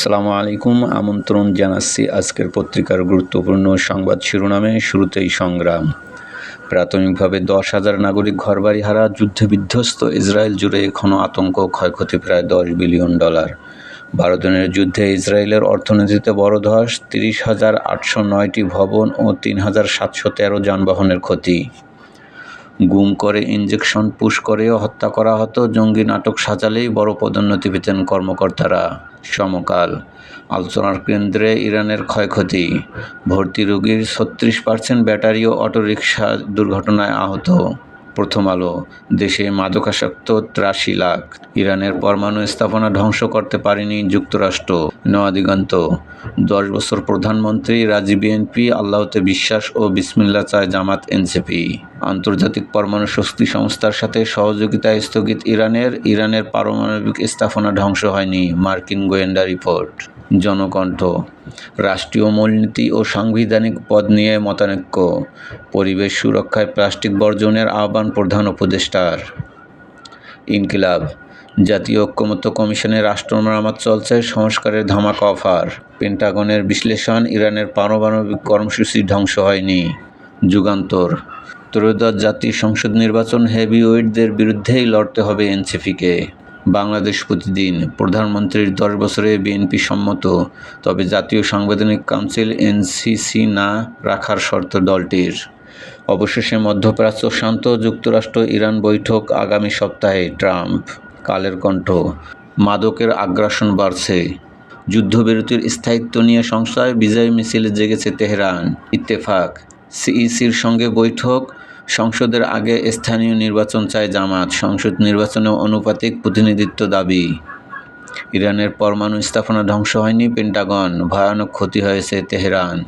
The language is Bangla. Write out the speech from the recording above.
সালামু আলাইকুম। আমন্ত্রণ জানাচ্ছি আজকের পত্রিকার গুরুত্বপূর্ণ সংবাদ শিরোনামে, শুরুতেই সংগ্রাম। প্রাথমিকভাবে দশ হাজার নাগরিক ঘরবাড়ি হারা, যুদ্ধে বিধ্বস্ত ইসরায়েল জুড়ে এখনও আতঙ্ক, ক্ষয়ক্ষতি প্রায় দশ বিলিয়ন ডলার। দিনের যুদ্ধে ইসরায়েলের অর্থনীতিতে বড় ধস, তিরিশ হাজার আটশো নয়টি ভবন ও তিন হাজার সাতশো তেরো যানবাহনের ক্ষতি। গুম করে ইঞ্জেকশন পুশ করেও হত্যা করা হতো। জঙ্গি নাটক সাজালেই বড় পদোন্নতি পেতেন কর্মকর্তারা। সমকাল, আলোচনার কেন্দ্রে ইরানের ক্ষয়ক্ষতি। ভর্তি রোগীর ছত্রিশ পার্সেন্ট ব্যাটারি ও অটোরিকশা দুর্ঘটনায় আহত। প্রথম আলো, দেশে মাদকাসক্ত ত্রাশি লাখ। ইরানের পরমাণু স্থাপনা ধ্বংস করতে পারেনি যুক্তরাষ্ট্র। নয়া দিগন্ত দশ বছর প্রধানমন্ত্রী, রাজি বিএনপি, আল্লাহতে বিশ্বাস ও বিসমিল্লা চায় জামাত এনসিপি। আন্তর্জাতিক পরমাণু শক্তি সংস্থার সাথে সহযোগিতায় স্থগিত ইরানের। ইরানের পারমাণবিক স্থাপনা ধ্বংস হয়নি, মার্কিন গোয়েন্দা রিপোর্ট। জনকণ্ঠ। রাষ্ট্রীয় মূলনীতি ও সাংবিধানিক পদ নিয়ে মতানৈক্য। পরিবেশ সুরক্ষায় প্লাস্টিক বর্জনের আহ্বান প্রধান উপদেষ্টার। ইনকিলাব। জাতীয় ঐক্যমত্য কমিশনের রাষ্ট্র মেরামত চলছে সংস্কারের ধামাকা অফার। পেন্টাগনের বিশ্লেষণ ইরানের পারমাণবিক কর্মসূচি ধ্বংস হয়নি। যুগান্তর। ত্রয়োদশ জাতীয় সংসদ নির্বাচন হেভিওয়েটদের বিরুদ্ধেই লড়তে হবে এনসিপিকে। বাংলাদেশ প্রতিদিন প্রধানমন্ত্রীর দশ বছরে বিএনপি সম্মত, তবে জাতীয় সাংবিধানিক কাউন্সিল এনসিসি না রাখার শর্ত দলটির। অবশেষে মধ্যপ্রাচ্য শান্ত যুক্তরাষ্ট্র ইরান বৈঠক আগামী সপ্তাহে ট্রাম্প। কালের কণ্ঠ, মাদকের আগ্রাসন বাড়ছে। যুদ্ধবিরতির স্থায়িত্ব নিয়ে সংশয়, বিজয় মিছিলে জেগেছে তেহরান। ইত্তেফাক, সিইসির সঙ্গে বৈঠক সংসদের আগে স্থানীয় নির্বাচন চায় জামাত, সংসদ নির্বাচনে অনুপাতিক প্রতিনিধিত্ব দাবি। ইরানের পরমাণু স্থাপনা ধ্বংস হয়নি, পেন্টাগন, ভয়ানক ক্ষতি হয়েছে তেহরান।